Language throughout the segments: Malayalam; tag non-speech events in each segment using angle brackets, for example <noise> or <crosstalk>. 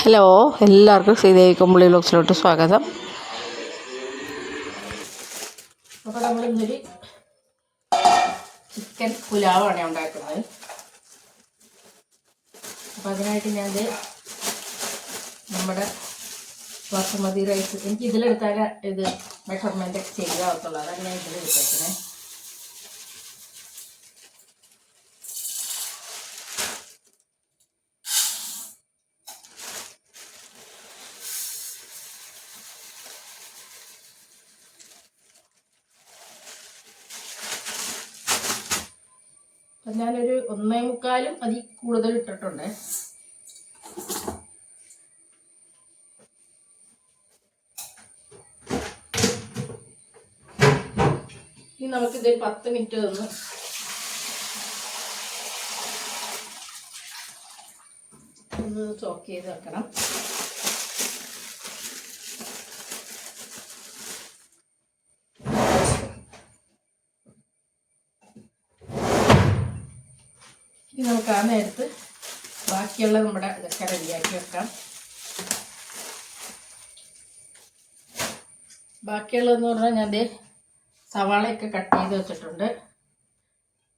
ഹലോ എല്ലാവർക്കും ശ്രീദേവി കുമ്പളി ബ്ലോഗ്സിലോട്ട് സ്വാഗതം. അപ്പോൾ നമ്മൾ ഇന്നൊരു ചിക്കൻ പുലാവാണ് ഉണ്ടാക്കുന്നത്. അപ്പോൾ അതിനായിട്ട് ഞാൻ നമ്മുടെ ബസുമതി റൈസ് എനിക്ക് ഇതിലെടുത്താൽ ഇത് മെഷർമെന്റ് ശരിയാവത്തുള്ളൂ അതാണ് ഞാൻ ഇതിലെടുത്തേക്കുന്നത് ഞാനൊരു ഒന്നേ മുക്കാലും അതിൽ കൂടുതൽ ഇട്ടിട്ടുണ്ട്. ഇനി നമുക്കിതൊരു പത്ത് മിനിറ്റ് ഒന്ന് ഒന്ന് ചോക്ക് ചെയ്ത് വെക്കണം ഇനി ആ നേരത്ത് ബാക്കിയുള്ള നമ്മുടെ ഇതൊക്കെ റെഡിയാക്കി വെക്കാം. ബാക്കിയുള്ളതെന്ന് പറഞ്ഞാൽ ഞാൻ സവാളയൊക്കെ കട്ട് ചെയ്ത് വെച്ചിട്ടുണ്ട്.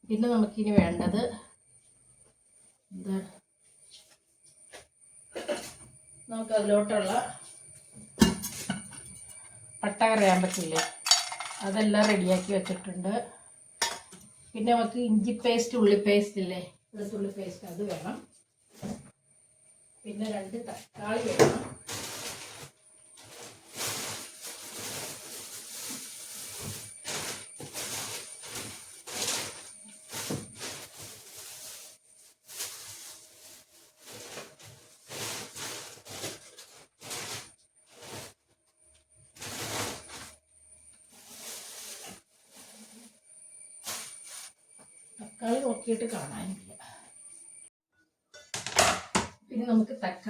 പിന്നെ നമുക്കിനി വേണ്ടത് എന്താ? നമുക്ക് അതിലോട്ടുള്ള പട്ട കറിയാൻ പറ്റില്ലേ. അതെല്ലാം റെഡിയാക്കി വെച്ചിട്ടുണ്ട്. പിന്നെ നമുക്ക് ഇഞ്ചി പേസ്റ്റ് ഉള്ളി പേസ്റ്റ് ഇല്ലേ? വെളുത്തുള്ളി പേസ്റ്റ് അത് വേണം. പിന്നെ രണ്ട് തക്കാളി വേണം. തക്കാളി നോക്കിയിട്ട് കാണാനില്ല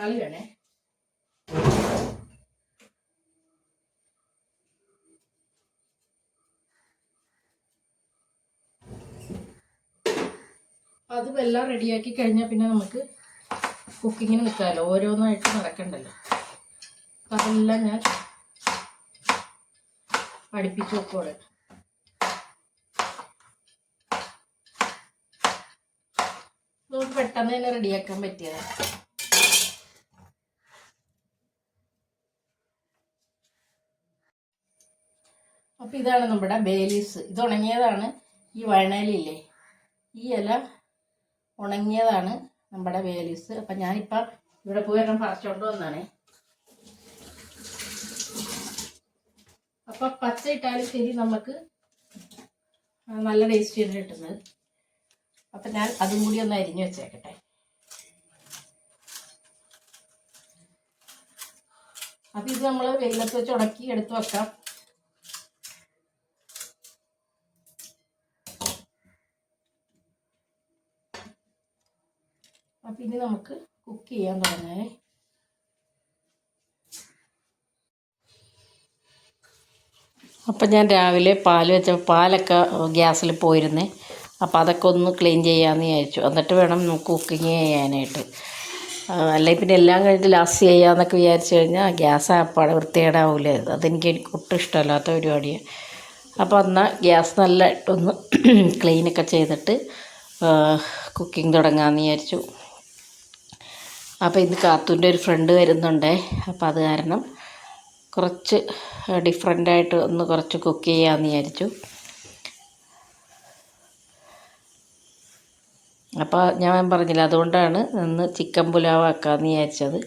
തക്കാളി വേണേ അതും എല്ലാം റെഡിയാക്കി കഴിഞ്ഞാൽ പിന്നെ നമുക്ക് കുക്കിങ്ങിന് നിൽക്കാമല്ലോ ഓരോന്നായിട്ട് നടക്കണ്ടല്ലോ. അതെല്ലാം ഞാൻ പഠിപ്പിച്ചു വെക്കോടെ നമുക്ക് പെട്ടെന്ന് തന്നെ റെഡിയാക്കാൻ പറ്റിയതാണ് അപ്പം ഇതാണ് നമ്മുടെ ബേലീസ്. ഇത് ഉണങ്ങിയതാണ് ഈ വയണലില്ലേ? ഈ ഇല ഉണങ്ങിയതാണ് നമ്മുടെ ബേലീസ്. അപ്പം ഞാനിപ്പം ഇവിടെ പോയി ഒരെണ്ണം പറിച്ചുകൊണ്ട് വന്നാണേ. അപ്പം പച്ച ഇട്ടാലും ശരി നമുക്ക് നല്ല ടേസ്റ്റ് ആണ് കിട്ടുന്നത്. അപ്പം ഞാൻ അതും കൂടി ഒന്ന് അരിഞ്ഞു വെച്ചേക്കട്ടെ. അപ്പം ഇത് നമ്മൾ വെയിലത്ത് വെച്ച് ഉണക്കി എടുത്ത് വെക്കാം. അപ്പം ഇനി നമുക്ക് കുക്ക് ചെയ്യാൻ തുടങ്ങാനേ അപ്പം ഞാൻ രാവിലെ പാൽ വെച്ച പാലൊക്കെ ഗ്യാസിൽ പോയിരുന്നേ. അപ്പോൾ അതൊക്കെ ഒന്ന് ക്ലീൻ ചെയ്യാമെന്ന് വിചാരിച്ചു. എന്നിട്ട് വേണം നമുക്ക് കുക്കിങ് ചെയ്യാനായിട്ട്. അല്ലെങ്കിൽ പിന്നെ എല്ലാം കഴിഞ്ഞിട്ട് ലാസ്റ്റ് ചെയ്യാമെന്നൊക്കെ വിചാരിച്ചു കഴിഞ്ഞാൽ ഗ്യാസ് അപ്പാടെ വൃത്തികേടാവില്ല അതെനിക്ക് എനിക്ക് ഒട്ടും ഇഷ്ടമല്ലാത്ത പരിപാടിയാണ് അപ്പോൾ എന്നാൽ ഗ്യാസ് നല്ല ഒന്ന് <clears throat> ക്ലീനൊക്കെ ചെയ്തിട്ട് കുക്കിംഗ് തുടങ്ങാമെന്ന് വിചാരിച്ചു. അപ്പോൾ ഇന്ന് കാത്തൂന്റെ ഒരു ഫ്രണ്ട് വരുന്നുണ്ടേ. അപ്പോൾ അത് കാരണം കുറച്ച് ഡിഫറെന്റായിട്ട് ഒന്ന് കുറച്ച് കുക്ക് ചെയ്യാമെന്ന് വിചാരിച്ചു. അപ്പോൾ ഞാൻ പറഞ്ഞില്ല അതുകൊണ്ടാണ് ഇന്ന് ചിക്കൻ പുലാവ് ആക്കാമെന്ന് വിചാരിച്ചത്.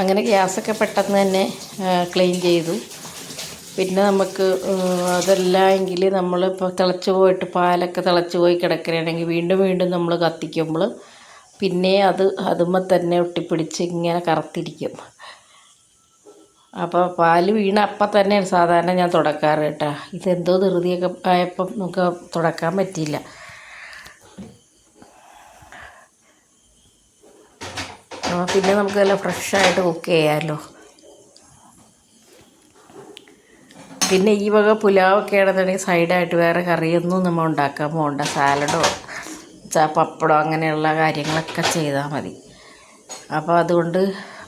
അങ്ങനെ ഗ്യാസൊക്കെ പെട്ടെന്ന് തന്നെ ക്ലീൻ ചെയ്തു. പിന്നെ നമുക്ക് അതല്ല എങ്കിൽ നമ്മൾ ഇപ്പോൾ തിളച്ച് പോയിട്ട് പാലൊക്കെ തിളച്ച് പോയി കിടക്കുകയാണെങ്കിൽ വീണ്ടും വീണ്ടും നമ്മൾ കത്തിക്കുമ്പോൾ പിന്നെ അത് അതുമ്മ തന്നെ ഒട്ടിപ്പിടിച്ച് ഇങ്ങനെ കറുത്തിരിക്കും. അപ്പോൾ പാൽ വീണ അപ്പം തന്നെ സാധാരണ ഞാൻ തുടക്കാറ് കേട്ടോ. ഇതെന്തോ ധൃതിയൊക്കെ ആയപ്പം നമുക്ക് തുടക്കാൻ പറ്റിയില്ല. പിന്നെ നമുക്ക് നല്ല ഫ്രഷായിട്ട് കുക്ക് ചെയ്യാമല്ലോ പിന്നെ ഈ വക പുലാവൊക്കെ ആണെന്നുണ്ടെങ്കിൽ സൈഡായിട്ട് വേറെ കറിയൊന്നും നമ്മൾ ഉണ്ടാക്കാൻ പോകണ്ട സാലഡോ പപ്പടോ അങ്ങനെയുള്ള കാര്യങ്ങളൊക്കെ ചെയ്താൽ മതി. അപ്പോൾ അതുകൊണ്ട്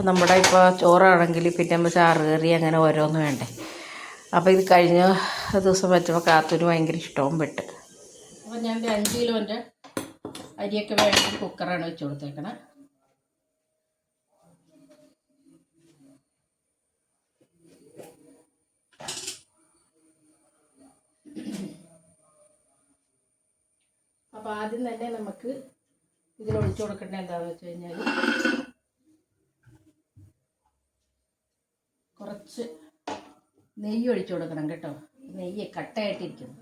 നമ്മുടെ ഇപ്പോൾ ചോറാണെങ്കിൽ പിന്നെ നമ്മൾ ചാറ് കറി അങ്ങനെ ഓരോന്ന് വേണ്ടേ. അപ്പോൾ ഇത് കഴിഞ്ഞ ദിവസം വെച്ചപ്പോൾ കാത്തൂന് ഭയങ്കര ഇഷ്ടവും പെട്ട്. അപ്പോൾ ഞാൻ അഞ്ച് കിലോന്റെ അരിയൊക്കെ വേണ്ടി കുക്കറാണ് വെച്ച് കൊടുത്തേക്കണേ. അപ്പോൾ ആദ്യം തന്നെ നമുക്ക് ഇതിൽ ഒഴിച്ചു കൊടുക്കേണ്ട എന്താണെന്ന് വെച്ച് കഴിഞ്ഞാൽ കുറച്ച് നെയ്യ് ഒഴിച്ചു കൊടുക്കണം കേട്ടോ. നെയ്യ് കട്ടയായിട്ടിരിക്കുന്നു.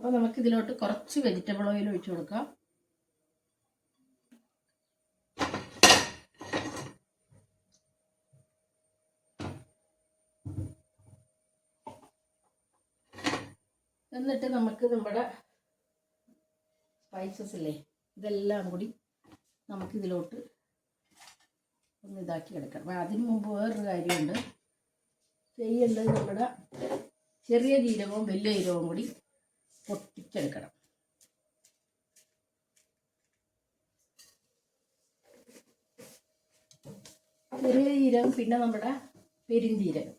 അപ്പോൾ നമുക്ക് ഇതിലോട്ട് കുറച്ച് വെജിറ്റബിൾ ഓയിൽ ഒഴിച്ചു കൊടുക്കാം. എന്നിട്ട് നമുക്ക് നമ്മുടെ സ്പൈസസ് ഇല്ലേ ഇതെല്ലാം കൂടി നമുക്ക് ഇതിലോട്ട് ഒന്ന് ഇതാക്കി എടുക്കണം അപ്പം അതിന് മുമ്പ് വേറൊരു കാര്യമുണ്ട്. ചെയ്യേണ്ടത് നമ്മുടെ ചെറിയ ജീരകവും വലിയ ജീരകവും കൂടി പൊട്ടിച്ചെടുക്കണം. ചെറിയ ജീരകം പിന്നെ നമ്മുടെ പെരുംജീരകം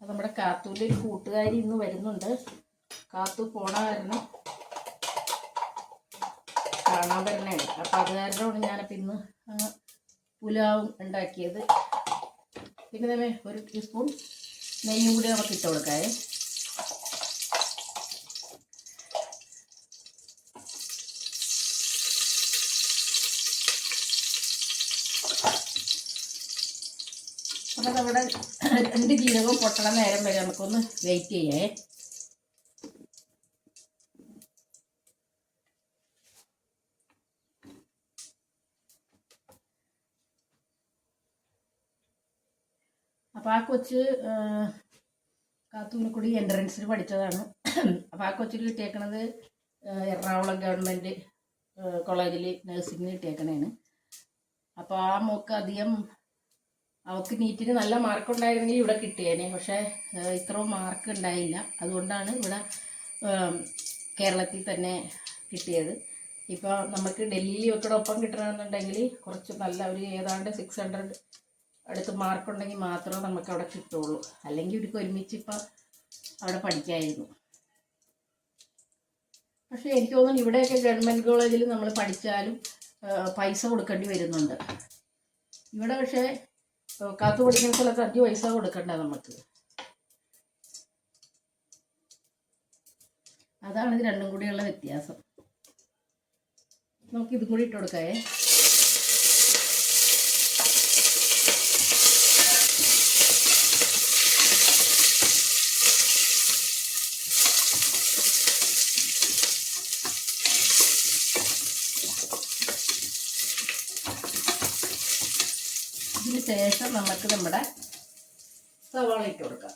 നമ്മുടെ കാത്തൂന്റെ ഒരു കൂട്ടുകാരി ഇന്ന് വരുന്നുണ്ട്. കാത്തു പോണ കാരണം കാണാൻ വരണേ അപ്പം അത് കാരണമാണ് ഞാനപ്പം ഇന്ന് പുലാവും ഉണ്ടാക്കിയത്. പിന്നെ തന്നെ ഒരു ടീസ്പൂൺ നെയ്യും കൂടി നമുക്ക് ഇട്ട് കൊടുക്കാവേ. അപ്പം നമ്മുടെ രണ്ട് ജീരകവും പൊട്ടണ നേരം വരെ. നമുക്കൊന്ന് വെയിറ്റ് ചെയ്യേ. അപ്പോൾ ആ കൊച്ച് കാത്തൂനിക്കുടി എൻട്രൻസിൽ പഠിച്ചതാണ്. അപ്പോൾ ആ കൊച്ചിൽ കിട്ടിയേക്കണത് എറണാകുളം ഗവൺമെന്റ് കോളേജിൽ നഴ്സിംഗിന് കിട്ടിയേക്കണേണ്. അപ്പോൾ ആ മോക്ക് അധികം അവൾക്ക് നീറ്റിന് നല്ല മാർക്ക് ഉണ്ടായിരുന്നെങ്കിൽ ഇവിടെ കിട്ടിയേനെ. പക്ഷേ ഇത്രയും മാർക്ക് ഉണ്ടായില്ല. അതുകൊണ്ടാണ് ഇവിടെ കേരളത്തിൽ തന്നെ കിട്ടിയത്. ഇപ്പോൾ നമുക്ക് ഡൽഹിയിൽ ഒപ്പം കിട്ടണമെന്നുണ്ടെങ്കിൽ കുറച്ച് നല്ല ഒരു ഏതാണ്ട് സിക്സ് ഹൺഡ്രഡ് അടുത്ത് മാർക്ക് ഉണ്ടെങ്കിൽ മാത്രമേ നമുക്ക് അവിടെ കിട്ടുള്ളൂ. അല്ലെങ്കിൽ ഇവർക്ക് ഒരുമിച്ച് ഇപ്പം അവിടെ പഠിക്കായിരുന്നു. പക്ഷേ എനിക്ക് തോന്നുന്നു ഇവിടെയൊക്കെ ഗവൺമെന്റ് കോളേജിൽ നമ്മൾ പഠിച്ചാലും പൈസ കൊടുക്കേണ്ടി വരുന്നുണ്ട്. ഇവിടെ പക്ഷേ കാത്തു പഠിക്കുന്ന സ്ഥലത്ത് അഞ്ച് പൈസ കൊടുക്കണ്ട നമുക്ക് അതാണ് ഇത് രണ്ടും കൂടിയുള്ള വ്യത്യാസം. നമുക്ക് ഇതും കൂടി ഇട്ട് കൊടുക്കാവേ. ശേഷം നമുക്ക് നമ്മുടെ സവാള ഇട്ട് കൊടുക്കാം.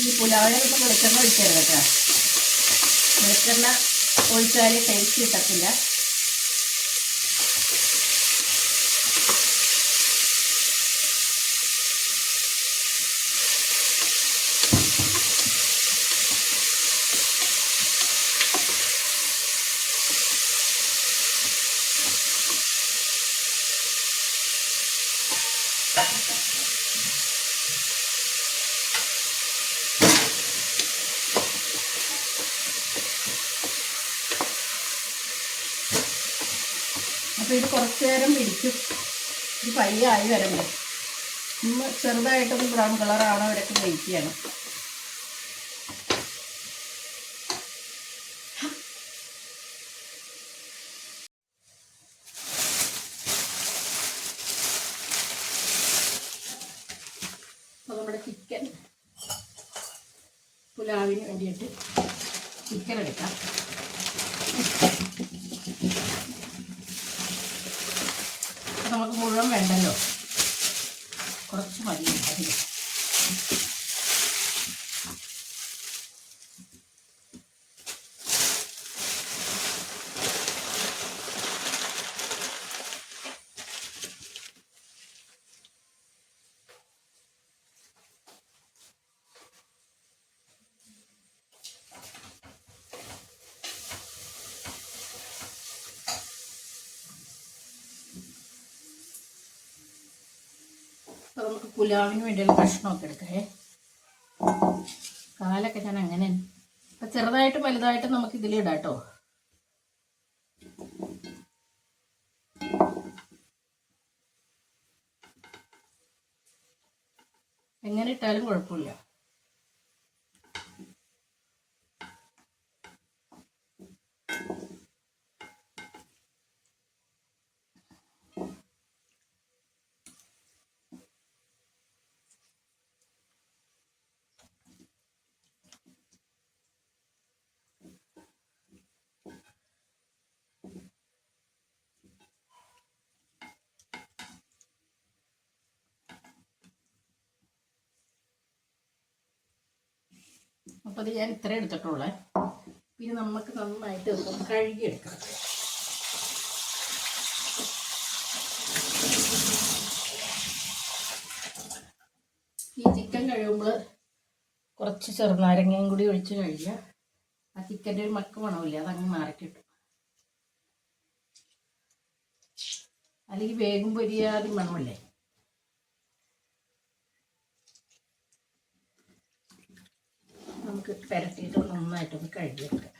ഈ പുലാവിനൊക്കെ വെളിച്ചെണ്ണ ഒഴിക്കരുത് കേട്ടോ. വെളിച്ചെണ്ണ ഒഴിച്ചാൽ ടേസ്റ്റ് കിട്ടത്തില്ല. അപ്പോൾ ഇത് കുറച്ച് നേരം പിടിക്കും. ഇത് പയ്യായി വരണ്ടേ ഒന്ന് ചെറുതായിട്ടൊന്ന് ബ്രൗൺ കളറാണോ ഇവിടെയൊക്കെ വെയിറ്റ് ചെയ്യണം അപ്പോൾ നമ്മുടെ ചിക്കൻ പുലാവിന് വേണ്ടിയിട്ട് ചിക്കൻ എടുക്കാം അപ്പോൾ നമുക്ക് മുഴുവൻ വേണ്ടല്ലോ കുറച്ച് മതി അതിന് അപ്പോൾ നമുക്ക് പുലാവിന് വേണ്ടിയുള്ള കഷ്ണമൊക്കെ എടുക്കേ കാലൊക്കെ ഞാൻ അങ്ങനെ അപ്പം ചെറുതായിട്ടും വലുതായിട്ടും നമുക്ക് ഇതിലിടാം കേട്ടോ. എങ്ങനെ ഇട്ടാലും കുഴപ്പമില്ല. അപ്പോൾ അത് ഞാൻ ഇത്ര എടുത്തിട്ടുള്ളേ. പിന്നെ നമുക്ക് നന്നായിട്ട് ഇതൊന്ന് കഴുകിയെടുക്കാം. ഈ ചിക്കൻ കഴിയുമ്പോൾ കുറച്ച് ചെറുനാരങ്ങയും കൂടി ഒഴിച്ച് കഴിയുക ആ ചിക്കന്റെ ഒരു മക്ക് മണമില്ല അതങ്ങ് മാറിക്കിട്ടും. അല്ലെങ്കിൽ വേഗം പൊരിയാതെ മണമില്ലേ? നമുക്ക് പെരട്ടിയിട്ട് നന്നായിട്ടൊന്ന് കഴുകിയെടുക്കാം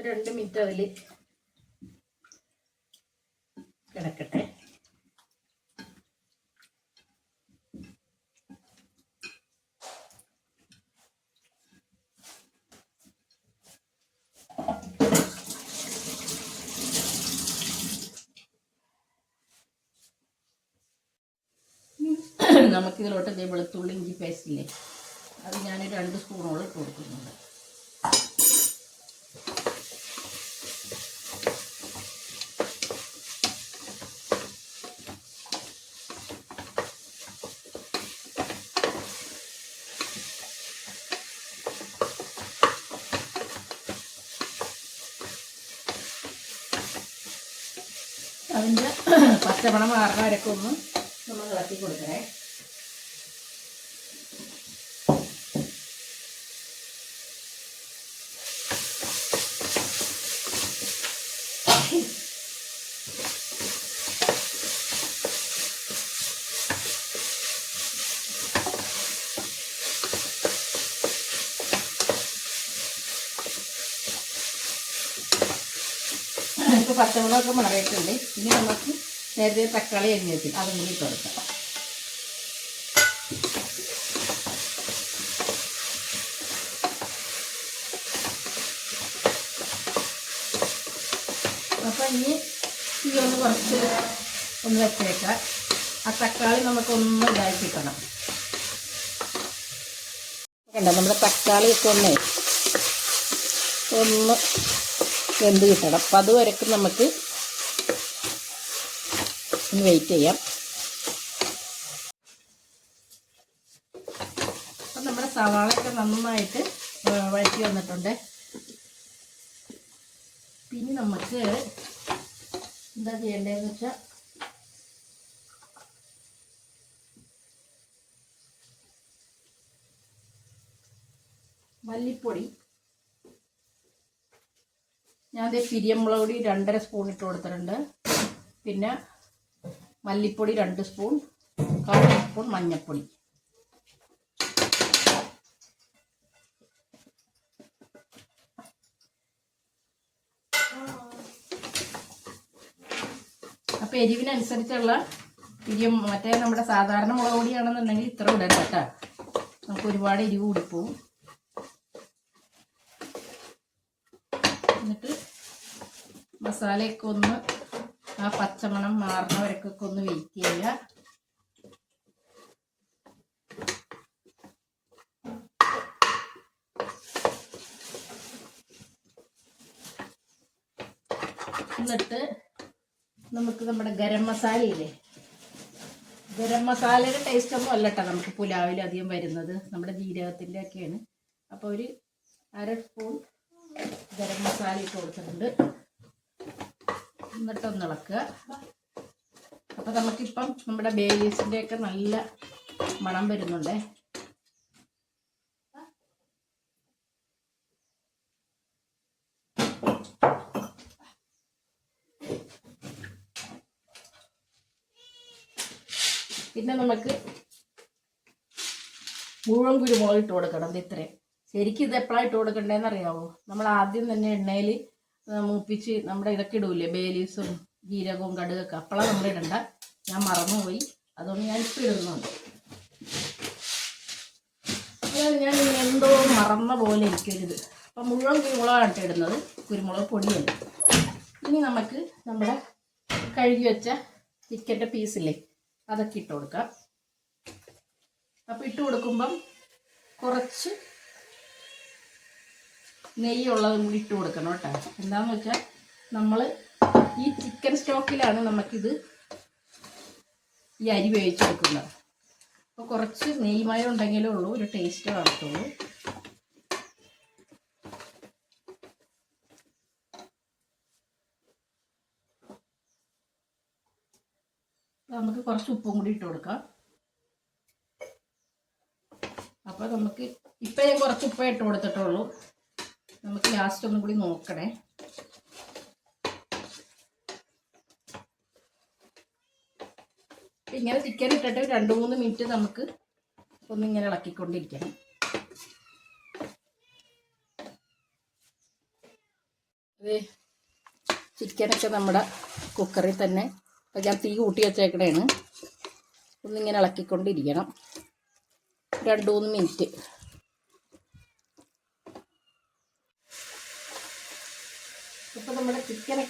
രണ്ട് മിനിറ്റ് അതിൽ നമുക്കിതിലോട്ട് ഇതേ വെളുത്തുള്ളി ഇഞ്ചി പേസ്റ്റില്ലേ അത് ഞാൻ രണ്ട് സ്പൂണോളം ഇട്ട് കൊടുക്കുന്നുണ്ട്. അതിന്റെ പച്ചമണം മാറുന്ന ഒന്ന് നമ്മൾ ഇളക്കി കൊടുക്കണേ ഇപ്പോൾ പച്ചമുളകൊക്കെ മാറിയിട്ടുണ്ട്. ഇനി നമുക്ക് നേരത്തെ തക്കാളി എണ്ണി വെച്ചിട്ട് അതും കൂടി കൊടുക്കാം. അപ്പം ഇനി തീ ഒന്ന് കുറച്ച് ഒന്ന് വെച്ചേക്കാം. ആ തക്കാളി നമുക്കൊന്ന് കണ്ടോ? നമ്മുടെ തക്കാളിയൊക്കെ ഒന്നേ ഒന്ന് വെന്ത് കിട്ടണം. അപ്പം അതുവരക്കും നമുക്ക് ഒന്ന് വെയിറ്റ് ചെയ്യാം. അപ്പം നമ്മുടെ സവാളയൊക്കെ നന്നായിട്ട് വഴറ്റി വന്നിട്ടുണ്ട്. പിന്നെ നമുക്ക് എന്താ ചെയ്യേണ്ടതെന്ന് വെച്ചാൽ മല്ലിപ്പൊടി ഞാൻ ഇത് പിരിയമ്പള പൊടി രണ്ടര സ്പൂൺ ഇട്ട് കൊടുത്തിട്ടുണ്ട്. പിന്നെ മല്ലിപ്പൊടി രണ്ട് സ്പൂൺ കാൽ സ്പൂൺ മഞ്ഞൾപ്പൊടി അപ്പോൾ എരിവിനനുസരിച്ചുള്ള പിരിയം മറ്റേ നമ്മുടെ സാധാരണ മുളക് പൊടിയാണെന്നുണ്ടെങ്കിൽ ഇത്ര ഇടരുത് കേട്ടോ. നമുക്ക് ഒരുപാട് എരിവ് കൂടിപ്പോവും എന്നിട്ട് മസാലയൊക്കെ ഒന്ന് ആ പച്ചമണം മാറുന്നവരൊക്കെ ഒന്ന് വെയിറ്റ് ചെയ്യുക. എന്നിട്ട് നമുക്ക് നമ്മുടെ ഗരം മസാലയില്ലേ ഗരം മസാലയുടെ ടേസ്റ്റ് ഒന്നും അല്ല കേട്ടോ നമുക്ക് പുലാവിൽ അധികം വരുന്നത്. നമ്മുടെ ജീരകത്തിന്റെ ഒക്കെയാണ്. അപ്പോൾ ഒരു അര സ്പൂൺ ഗരം മസാല ഇട്ട് കൊടുത്തിട്ടുണ്ട്. എന്നിട്ടൊന്ന് ഇളക്കുക. അപ്പോൾ നമുക്കിപ്പം നമ്മുടെ ബേലീസിന്റെയൊക്കെ നല്ല മണം വരുന്നുണ്ടേ. പിന്നെ നമുക്ക് മുഴുവൻ കുരുമുളക് ഇട്ട് കൊടുക്കണം. ഇത് ഇത്രയും. ശരിക്കും ഇത് എപ്പോഴാണ് ഇട്ട് കൊടുക്കണ്ടേന്ന് അറിയാവോ നമ്മൾ ആദ്യം തന്നെ എണ്ണയിൽ മൂപ്പിച്ച് നമ്മുടെ ഇതൊക്കെ ഇടൂലേ? ബേലീസും ജീരകവും കടുകൊക്കെ. അപ്പോഴാണ് നമ്മൾ ഇടണ്ട. ഞാൻ മറന്നുപോയി. അതുകൊണ്ട് ഞാൻ ഇപ്പം ഇടുന്നുണ്ട്. ഞാൻ എന്തോ മറന്ന പോലെ ഇരിക്കരുത് അപ്പം മുഴുവൻ കുരുമുളകാണ് ഇടുന്നത്. കുരുമുളക് പൊടിയല്ല ഇനി നമുക്ക് നമ്മുടെ കഴുകി വെച്ച ചിക്കന്റെ പീസില്ലേ അതൊക്കെ ഇട്ട് കൊടുക്കാം. അപ്പോൾ ഇട്ട് കൊടുക്കുമ്പം കുറച്ച് നെയ്യുള്ളതും കൂടി ഇട്ട് കൊടുക്കണം കേട്ടോ. എന്താണെന്ന് വെച്ചാൽ നമ്മൾ ഈ ചിക്കൻ സ്റ്റോക്കിലാണ് നമുക്കിത് ഈ അരി വേവിച്ചെടുക്കുന്നത് അപ്പോൾ കുറച്ച് നെയ്മയം ഉണ്ടെങ്കിലേ ഉള്ളൂ ഒരു ടേസ്റ്റ് കാണത്തുള്ളൂ. നമുക്ക് കുറച്ച് ഉപ്പും കൂടി ഇട്ട് കൊടുക്കാം. അപ്പോൾ നമുക്ക് ഇപ്പം ഞാൻ കുറച്ച് ഉപ്പേ ഇട്ട് കൊടുത്തിട്ടുള്ളൂ. നമുക്ക് ലാസ്റ്റ് ഒന്നും കൂടി നോക്കണേ. ഇങ്ങനെ ചിക്കൻ ഇട്ടിട്ട് രണ്ട് മൂന്ന് മിനിറ്റ് നമുക്ക് ഒന്നിങ്ങനെ ഇളക്കിക്കൊണ്ടിരിക്കണം. അതെ ചിക്കനൊക്കെ നമ്മുടെ കുക്കറിൽ തന്നെ. അപ്പം ഞാൻ തീ കൂട്ടി വെച്ചേക്കണേണ്. ഒന്നിങ്ങനെ ഇളക്കിക്കൊണ്ടിരിക്കണം. രണ്ട് മൂന്ന് മിനിറ്റ് ഇപ്പം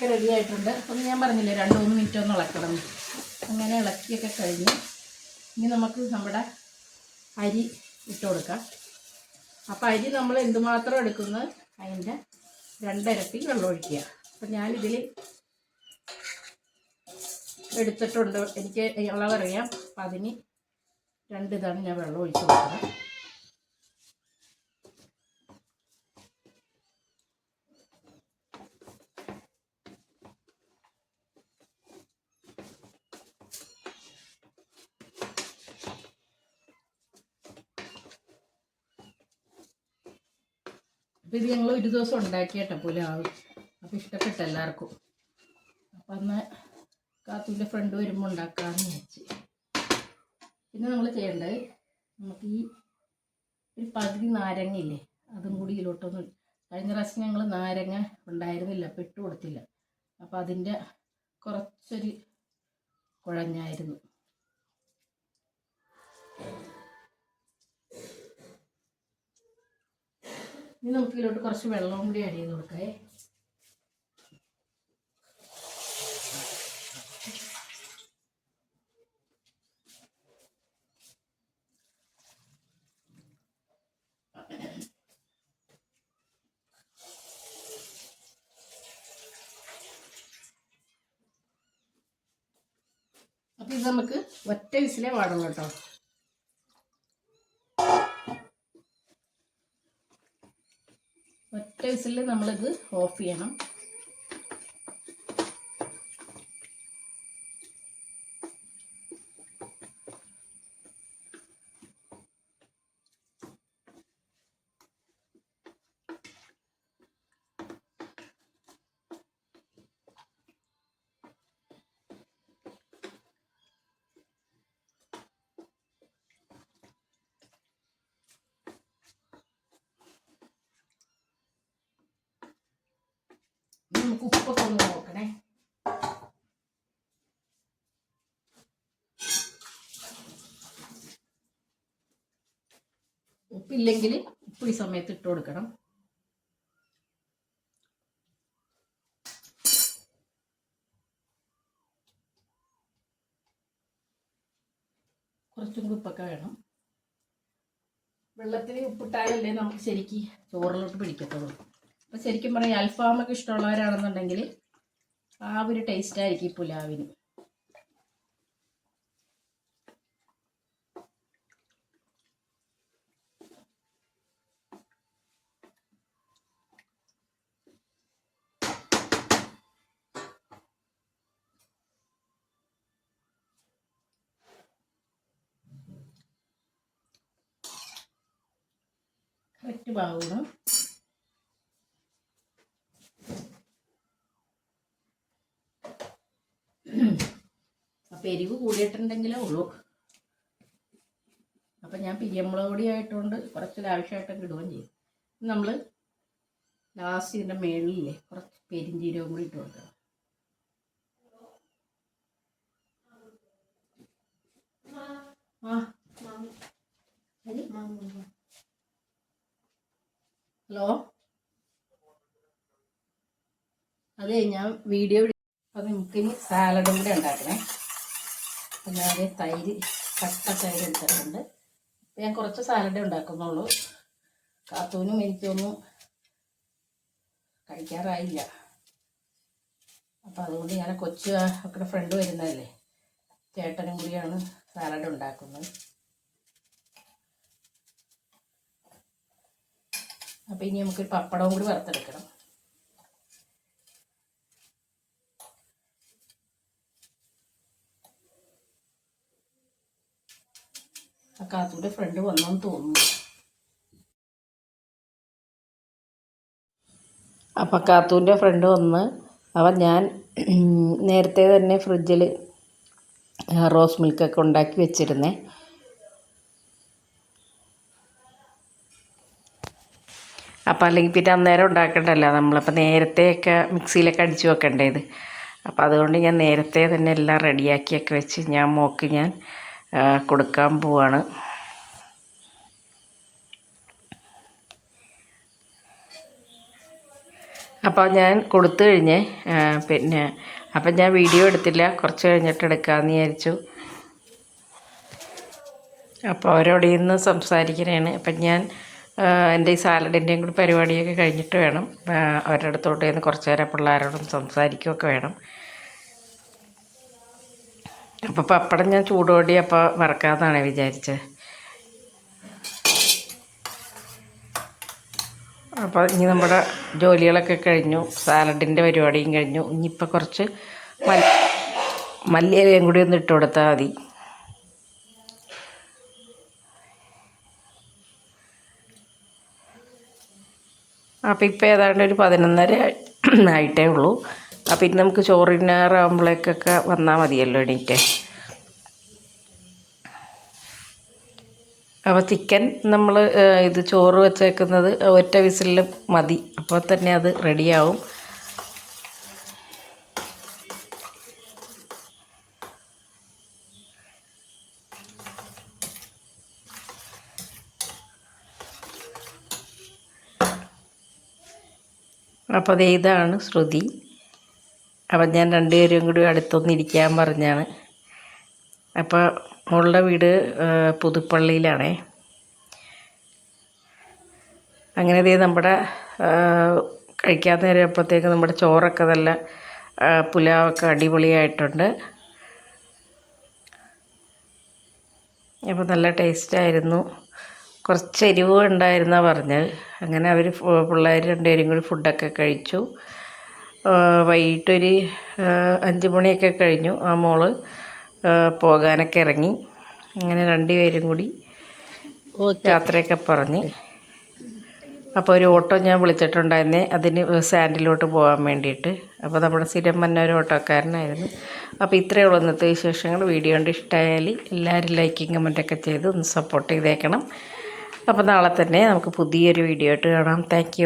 ചിക്കനൊക്കെ റെഡി ആയിട്ടുണ്ട്. അപ്പം ഞാൻ പറഞ്ഞില്ലേ രണ്ട് മൂന്ന് മിനിറ്റ് ഒന്ന് ഇളക്കണം. അങ്ങനെ ഇളക്കിയൊക്കെ കഴിഞ്ഞ് ഇനി നമുക്ക് നമ്മുടെ അരി ഇട്ട് കൊടുക്കാം. അപ്പം അരി നമ്മൾ എന്തുമാത്രം എടുക്കുന്നത് അതിന്റെ രണ്ടിരട്ടി വെള്ളം ഒഴിക്കുക. അപ്പം ഞാനിതിൽ എടുത്തിട്ടുണ്ട്. എനിക്ക് അളവറിയാം അപ്പം അതിന് രണ്ട് ഇതാണ് ഞാൻ വെള്ളം ഒഴിച്ച് കൊടുക്കുന്നത്. അപ്പം ഇത് ഞങ്ങൾ ഒരു ദിവസം ഉണ്ടാക്കിയിട്ട പുലാവ്. അപ്പം ഇഷ്ടപ്പെട്ട എല്ലാവർക്കും. അപ്പം അന്ന് കാത്തൂന്റെ ഫ്രണ്ട് വരുമ്പോൾ ഉണ്ടാക്കാമെന്ന് വിചാരിച്ച്. പിന്നെ നമ്മൾ ചെയ്യേണ്ടത് നമുക്ക് ഈ ഒരു പകുതി നാരങ്ങയില്ലേ അതും കൂടി ഇതിലോട്ടൊന്ന് കഴിഞ്ഞ പ്രാവശ്യം ഞങ്ങൾ നാരങ്ങ ഉണ്ടായിരുന്നില്ല അപ്പം ഇട്ട് കൊടുത്തില്ല. അപ്പം അതിന്റെ കുറച്ചൊരു കുഴഞ്ഞായിരുന്നു. ഇനി നമുക്ക് ഇതിലോട്ട് കുറച്ച് വെള്ളവും കൂടി ആഡ് ചെയ്ത് കൊടുക്കേ. അപ്പം ഇത് നമുക്ക് ഒറ്റ വിസിലേ പാടുള്ളൂ കേട്ടോ. ഒറ്റ വിസിലിൽ നമ്മളിത് ഓഫ് ചെയ്യണം ഇനി നമുക്ക് ഉപ്പൊക്കെ ഒന്ന് നോക്കണേ ഉപ്പില്ലെങ്കിൽ ഉപ്പ് ഈ സമയത്ത് ഇട്ട് കൊടുക്കണം. കുറച്ചും കൂടി ഉപ്പൊക്കെ വേണം. വെള്ളത്തിൽ ഉപ്പിട്ടാലല്ലേ നമുക്ക് ശരിക്ക് ചോറിലോട്ട് പിടിക്കത്തുള്ളൂ. അപ്പോൾ ശരിക്കും പറയാം അൽഫാമൊക്കെ ഇഷ്ടമുള്ളവരാണെന്നുണ്ടെങ്കിൽ ആ ഒരു ടേസ്റ്റ് ആയിരിക്കും ഈ പുലാവിന്. കറക്റ്റ് ഭാഗമാണ് അപ്പം എരിവ് കൂടിയിട്ടുണ്ടെങ്കിലേ ഉള്ളൂ. അപ്പം ഞാൻ പിരിയമ്പള പൊടി ആയതുകൊണ്ട് കുറച്ച് ലാവശ്യമായിട്ടൊക്കെ ഇടുകയും ചെയ്യും. നമ്മൾ ലാസ്റ്റ് ഇതിന്റെ മേളിലില്ലേ കുറച്ച് പെരിഞ്ചീരവും കൂടി ഇട്ട് കൊടുക്കണം ആ. അരി? ഹലോ? അതെ ഞാൻ വീഡിയോ അപ്പം നമുക്കിനി സാലഡും കൂടെ ഉണ്ടാക്കണേ. അപ്പം തൈര് കട്ട തൈര് എടുത്തിട്ടുണ്ട്. ഞാൻ കുറച്ച് സാലഡേ ഉണ്ടാക്കുന്നുള്ളൂ. കാത്തൂനും എനിക്കൊന്നും കഴിക്കാറായില്ല. അപ്പം അതുകൊണ്ട് ഞാൻ കൊച്ചു ഒക്കെ ഫ്രണ്ട് വരുന്നതല്ലേ? ചേട്ടനും കൂടിയാണ് സാലഡ് ഉണ്ടാക്കുന്നത്. അപ്പം ഇനി നമുക്കൊരു പപ്പടവും കൂടി വറുത്തെടുക്കണം. ആ കാത്തൂടെ ഫ്രണ്ട് വന്നോന്ന് തോന്നുന്നു. അപ്പം കാത്തൂന്റെ ഫ്രണ്ട് വന്ന് അപ്പം ഞാൻ നേരത്തെ തന്നെ ഫ്രിഡ്ജിൽ റോസ് മിൽക്കൊക്കെ ഉണ്ടാക്കി വെച്ചിരുന്നേ. അപ്പം അല്ലെങ്കിൽ പിന്നെ അന്നേരം ഉണ്ടാക്കണ്ടല്ലോ. നമ്മളപ്പോൾ നേരത്തെയൊക്കെ മിക്സിയിലൊക്കെ അടിച്ചു വെക്കേണ്ടത് അപ്പോൾ അതുകൊണ്ട് ഞാൻ നേരത്തെ തന്നെ എല്ലാം റെഡിയാക്കിയൊക്കെ വെച്ച് ഞാൻ മോക്ക് ഞാൻ കൊടുക്കാൻ പോവാണ്. അപ്പോൾ ഞാൻ കൊടുത്തു കഴിഞ്ഞ് പിന്നെ അപ്പം ഞാൻ വീഡിയോ എടുത്തില്ല. കുറച്ച് കഴിഞ്ഞിട്ട് എടുക്കാമെന്ന് വിചാരിച്ചു. അപ്പോൾ അവരോട് ഇന്ന് സംസാരിക്കണേണ്. അപ്പം ഞാൻ എന്റെ ഈ സാലഡിന്റെയും കൂടി പരിപാടിയൊക്കെ കഴിഞ്ഞിട്ട് വേണം. അവരുടെ അടുത്തോട്ട് ചെന്ന് കുറച്ച് നേരം പിള്ളേരോടും സംസാരിക്കുകയൊക്കെ വേണം. അപ്പോൾ പപ്പടം ഞാൻ ചൂടോടി അപ്പോൾ വറക്കാമെന്നാണ് വിചാരിച്ചത് അപ്പോൾ ഇനി നമ്മുടെ ജോലികളൊക്കെ കഴിഞ്ഞു. സാലഡിന്റെ പരിപാടിയും കഴിഞ്ഞു. ഇനിയിപ്പോൾ കുറച്ച് മല്ലി മല്ലിയിലയും കൂടി ഒന്ന് ഇട്ട് കൊടുത്താൽ മതി. അപ്പോൾ ഇപ്പോൾ ഏതാണ്ട് ഒരു പതിനൊന്നര ആയിട്ടേ ഉള്ളൂ. അപ്പോൾ ഇനി നമുക്ക് ചോറിനാറാകുമ്പോഴേക്കൊക്കെ വന്നാൽ മതിയല്ലോ എണീറ്റ്. അപ്പോൾ ചിക്കൻ നമ്മൾ ഇത് ചോറ് വെച്ചേക്കുന്നത് ഒറ്റ വിസിലിൽ മതി. അപ്പോൾ തന്നെ അത് റെഡിയാവും. അപ്പോൾ അത് ഇതാണ് ശ്രുതി. അപ്പം ഞാൻ രണ്ടുപേരും കൂടി അടുത്തൊന്നിരിക്കാൻ പറഞ്ഞാണ്. അപ്പോൾ മോളുടെ വീട് പുതുപ്പള്ളിയിലാണേ. അങ്ങനെ ദേ നമ്മുടെ കഴിക്കാൻ നേരപ്പോഴത്തേക്ക് നമ്മുടെ ചോറൊക്കെ നല്ല പുലാവൊക്കെ അടിപൊളിയായിട്ടുണ്ട്. അപ്പോൾ നല്ല ടേസ്റ്റായിരുന്നു. കുറച്ച് എരിവ് ഉണ്ടായിരുന്നാണ് പറഞ്ഞത്. അങ്ങനെ അവർ പിള്ളേർ രണ്ടുപേരും കൂടി ഫുഡൊക്കെ കഴിച്ചു. വൈകിട്ടൊരു അഞ്ച് മണിയൊക്കെ കഴിഞ്ഞു ആ മോൾ പോകാനൊക്കെ ഇറങ്ങി. അങ്ങനെ രണ്ടുപേരും കൂടി യാത്രയൊക്കെ പറഞ്ഞ്. അപ്പോൾ ഒരു ഓട്ടോ ഞാൻ വിളിച്ചിട്ടുണ്ടായിരുന്നേ അതിന് സാൻഡിലോട്ട് പോകാൻ വേണ്ടിയിട്ട്. അപ്പോൾ നമ്മുടെ സ്ഥിരം വന്ന ഒരു ഓട്ടോക്കാരനായിരുന്നു. അപ്പോൾ ഇത്രയേ ഉള്ളൂ ഇന്നത്തെ വിശേഷങ്ങൾ. വീഡിയോ കൊണ്ട് ഇഷ്ടമായാൽ എല്ലാവരും ലൈക്കിങ് കമന്റൊക്കെ ചെയ്ത് ഒന്ന് സപ്പോർട്ട് ചെയ്തേക്കണം. അപ്പോൾ നാളെ തന്നെ നമുക്ക് പുതിയൊരു വീഡിയോ ആയിട്ട് കാണാം. താങ്ക്